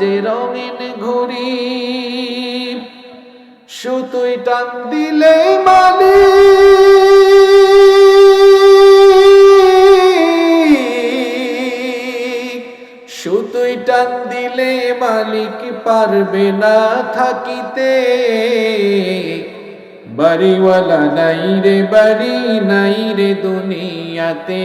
যে রঙিন ঘুরি সুতুই টান দিলে মালিক সুতুই টান দিলে মালিক পারবে না থাকিতে। বাড়িওয়ালা নাই রে, বাড়ি নাই রে দুনিয়াতে।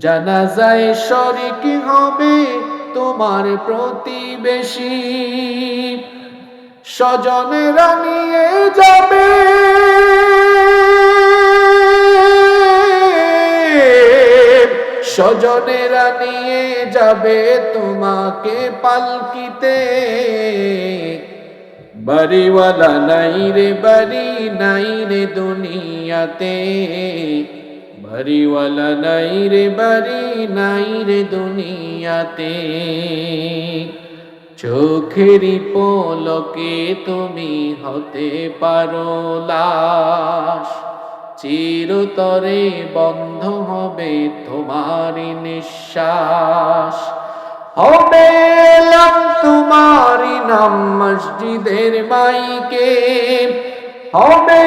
যায় শরিক হবে তোমার প্রতিবেশী। স্বজনেরা নিয়ে যাবে। স্বজনেরা নিয়ে যাবে তোমাকে পালকিতে। বাড়িওয়ালা নাই রে, বাড়ি নাই রে দুনিয়াতে। বাড়িওয়ালা নাই রে, বাড়ি নাই রে দুনিয়াতে। চোখেরই পলকে তুমি হতে পারো লাশ। চিরতরে বন্ধ হবে তোমারই নিঃশ্বাস। হবে তোমারই নাম মসজিদের মাইকে। হবে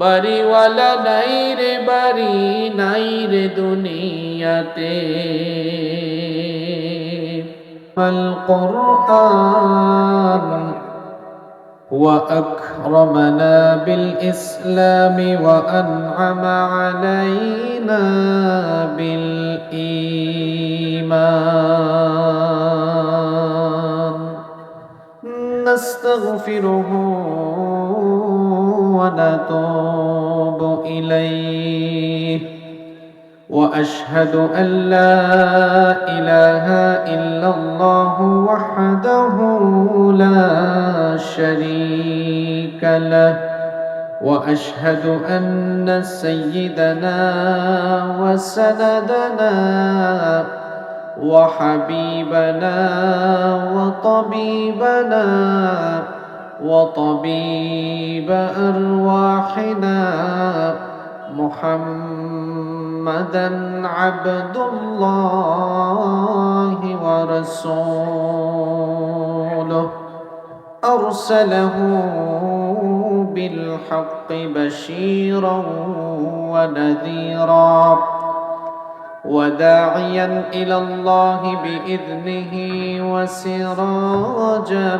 বাড়িওয়ালা নাই রে বাড়ি নাই রে দুনিয়াতে القرآن وأكرمنا بالإسلام وأنعم علينا بالإيمان نستغفره ونتوب إليه. وأشهد أن لا إله إلا الله وحده لا شريك له. وأشهد أن سيدنا وسندنا وحبيبنا وطبيبنا وطبيب أرواحنا محمدا عبد الله ورسوله. أرسله بالحق بشيرا ونذيرا وداعيا إلى الله بإذنه وسراجا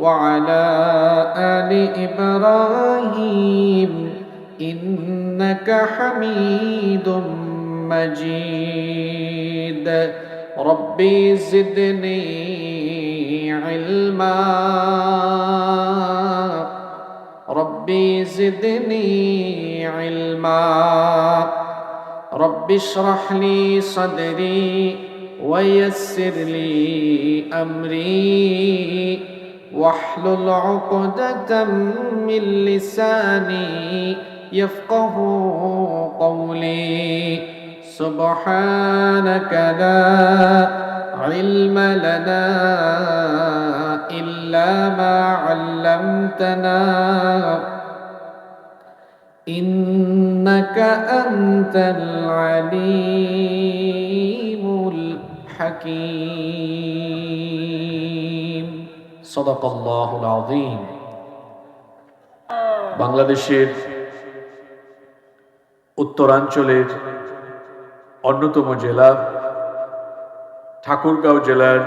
وعلى آل إبراهيم إنك حميد مجيد. ربي زدني علما. ربي زدني علما. رب اشرح لي صدري ويسر لي أمري. واحلل عقدة من لساني يفقه قولي. سبحانك لا علم لنا إلا ما علمتنا. إنك أنت العليم الحكيم. বাংলাদেশের উত্তরাঞ্চলের অন্যতম জেলা ঠাকুরগাঁও জেলার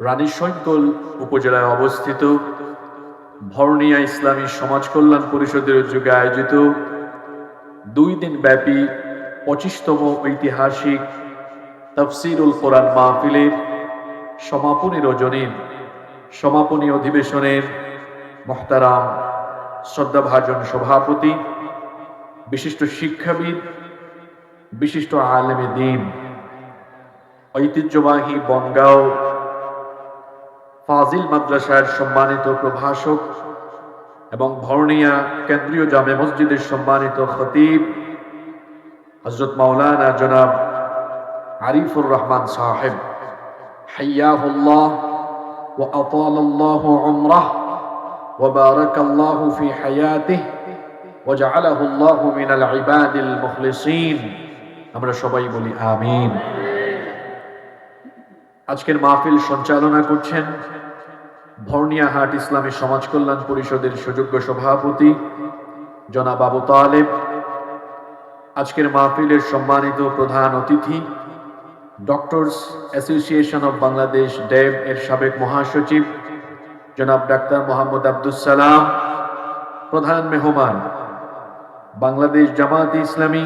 রানীশঙ্কল উপজেলায় অবস্থিত। ভরণিয়া ইসলামী সমাজ কল্যাণ পরিষদের উদ্যোগে আয়োজিত দুই দিন ব্যাপী পঁচিশতম ঐতিহাসিক তফসিরুল কোরআন মাহফিলের সমাপনী রজনীর সমাপনী অধিবেশনের মহতারাম শ্রদ্ধাভাজন সভাপতি, বিশিষ্ট শিক্ষাবিদ, বিশিষ্ট আলেমে দিন, ঐতিহ্যবাহী বনগাঁও ফাজিল মাদ্রাসার সম্মানিত প্রভাষক এবং ভরণিয়া কেন্দ্রীয় জামে মসজিদের সম্মানিত খতিব হজরত মাওলানা জনাব আরিফুর রহমান সাহেব। হাইয়াহুল্লাহ وأطال الله عمره وبارك الله في حياته وجعله الله من العباد المخلصين আমরা সবাই বলি আমিন আজকের মাহফিল সঞ্চালনা করছেন ভর্নিয়া হাট ইসলামী সমাজ কল্যাণ পরিষদের সুযোগ্য সভাপতি জনাব আবু তালেব আজকের মাহফিলের সম্মানিত প্রধান অতিথি ডক্টরস অ্যাসোসিয়েশন অব বাংলাদেশ ডেব এর সাবেক মহাসচিব, জনাব ডাক্তার মোহাম্মদ আব্দুল সালাম, প্রধান মেহমান, বাংলাদেশ জামাত ইসলামী,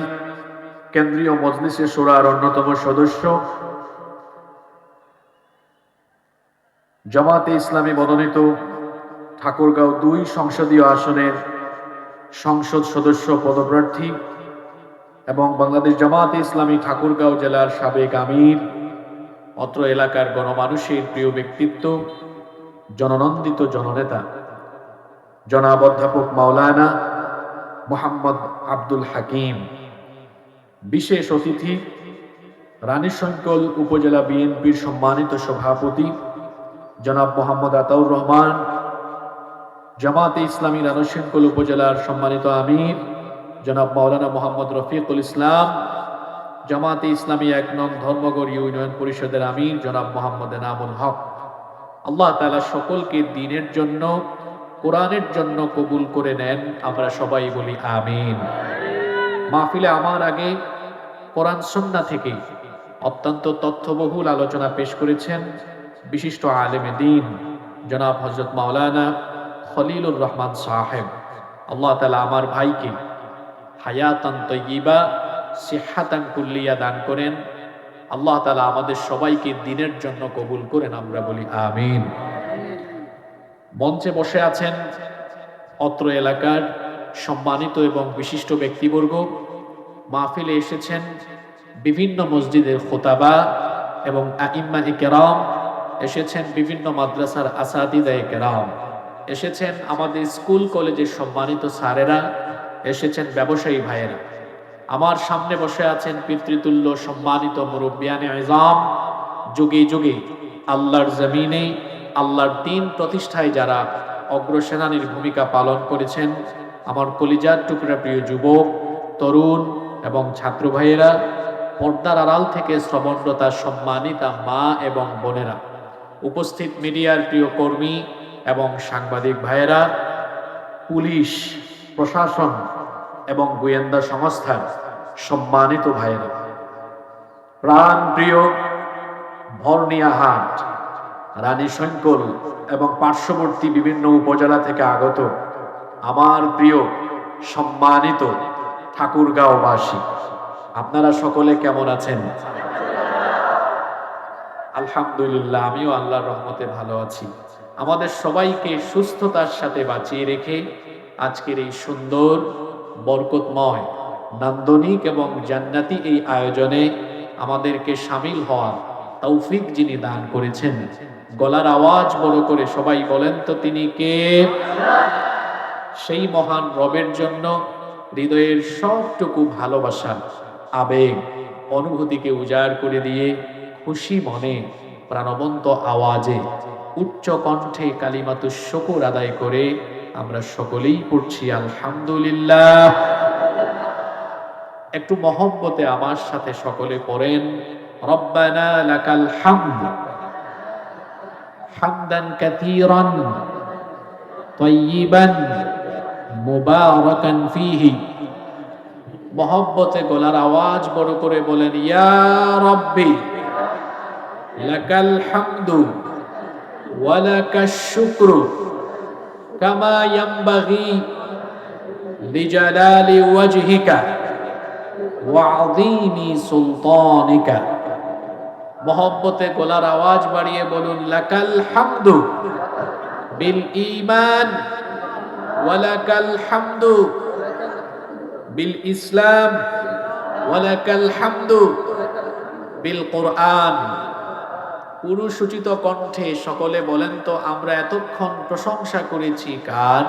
কেন্দ্রীয় মজলিসে সোরার অন্যতম সদস্য, জামাতে ইসলামী মনোনীত ঠাকুরগাঁও দুই সংসদীয় আসনের সংসদ সদস্য, পদপ্রার্থী এবং বাংলাদেশ জামাতে ইসলামী ঠাকুরগাঁও জেলার সাবেক আমির, অত্র এলাকার গণমানুষের প্রিয় ব্যক্তিত্ব, জননন্দিত জননেতা, জনাব অধ্যাপক মাওলানা মোহাম্মদ আব্দুল হাকিম। বিশেষ অতিথি রানীশঙ্কল উপজেলা বিএনপির সম্মানিত সভাপতি, জনাব মোহাম্মদ আতাউর রহমান, জামাতে ইসলামী রানীশঙ্কল উপজেলার সম্মানিত আমির জনাব মাওলানা মোহাম্মদ রফিকুল ইসলাম, জামাতে ইসলামী এক নং ধর্মগড় ইউনিয়ন পরিষদের আমির জনাব মোহাম্মদ এনামুল হক। আল্লাহ তালা সকলকে দিনের জন্য, কোরআনের জন্য কবুল করে নেন, আমরা সবাই বলি আমিন। মাহফিলে আমার আগে কোরআন সন্না থেকে অত্যন্ত তথ্যবহুল আলোচনা পেশ করেছেন বিশিষ্ট আলেমে দিন, জনাব হজরত মাওলানা খলিলুর রহমান সাহেব। আল্লাহ তালা আমার ভাইকে হায়াতান তৈবা সিহাতান কুল্লিয়া দান করেন। আল্লাহ তালা আমাদের সবাইকে দিনের জন্য কবুল করেন, আমরা বলি আমিন। মঞ্চে বসে আছেন অত্র এলাকার সম্মানিত এবং বিশিষ্ট ব্যক্তিবর্গ। মাহফিলে এসেছেন বিভিন্ন মসজিদের খোতাবা এবং আইম্মা কেরাম। এসেছেন বিভিন্ন মাদ্রাসার আসাদিদা কেরাম। এসেছেন আমাদের স্কুল কলেজের সম্মানিত স্যারেরা। এসেছেন ব্যবসায়ী ভাইয়েরা। আমার সামনে বসে আছেন পিতৃতুল্য সম্মানিত মুরব্বিয়ানে আজম যুগে যুগে আল্লাহর জমিনে, আল্লাহর দিন প্রতিষ্ঠায় যারা অগ্রসেনানীর ভূমিকা পালন করেছেন, আমার কলিজার টুকরা প্রিয় যুবক, তরুণ এবং ছাত্র ভাইয়েরা, পর্দার আড়াল থেকে শ্রবণরতা সম্মানিতা মা এবং বোনেরা, উপস্থিত মিডিয়ার প্রিয় কর্মী এবং সাংবাদিক ভাইয়েরা, পুলিশ প্রশাসন এবং গোয়েন্দা সংস্থার সম্মানিত ভাইয়েরা। প্রাণ প্রিয় ভর্নিয়া হাট, রানী শঙ্কল এবং পার্শ্ববর্তী বিভিন্ন উপজেলা থেকে আগত আমার প্রিয় সম্মানিত ঠাকুরগাঁওবাসী, আপনারা সকলে কেমন আছেন? আলহামদুলিল্লাহ, আমিও আল্লাহর রহমতে ভালো আছি। আমাদের সবাইকে সুস্থতার সাথে বাঁচিয়ে রেখে আজকের এই সুন্দর, বরকতময়, নান্দনিক এবং জান্নাতি এই আয়োজনে আমাদেরকে সামিল হওয়া তৌফিক যিনি দান করেছেন। গলার আওয়াজ বড় করে সবাই বলেন তো তিনি কে? সেই মহান রবের জন্য হৃদয়ের সবটুকু ভালোবাসা, আবেগ, অনুভূতিকে উজাড় করে দিয়ে খুশি মনে প্রাণবন্ত আওয়াজে উচ্চ কণ্ঠে কালিমাতু শকুর আদায় করে আমরা সকলেই পড়ছি আলহামদুলিল্লাহ একটু মহব্বতে আমার সাথে সকলে পড়েন রব্বানা লাকাল হামদ হামদান কাথীরান طيبا মুবারাকান ফীহি মহব্বতে গলার আওয়াজ বড় করে বলেন ইয়া রব্বি লাকাল হামদু ওয়া লাকাশ শুকরু কামা ইয়াম্বাগি লিজালালি ওয়াজহিকা ওয়া আযীমি সুলতানিকা। গোলার গলার আওয়াজ বাড়িয়ে বলুন, লাকাল হামদু বিল ইমান ওয়ালাকাল হামদু বিল ইসলাম ওয়ালাকাল হামদু বিল কোরআন। পুরুষোচিত কণ্ঠে সকলে বলেন তো, আমরা এতক্ষণ প্রশংসা করেছি কার?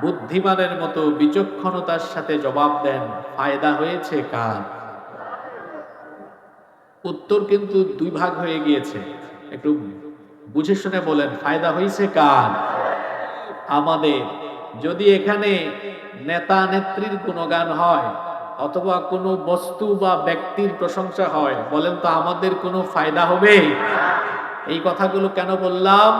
বুদ্ধিমানের মতো বিচক্ষণতার সাথে জবাব দেন, ফায়দা হয়েছে কার? উত্তর কিন্তু দুই ভাগ হয়ে গিয়েছে। একটু বুঝে শুনে বলেন, ফায়দা হয়েছে কার? আমাদের, যদি এখানে নেতা নেত্রীর কোনো গান হয় অথবা কোনো বস্তু বা ব্যক্তির প্রশংসা হয়, বলেন তো আমাদের কোনো ফায়দা হবে? এই কথাগুলো কেন বললাম?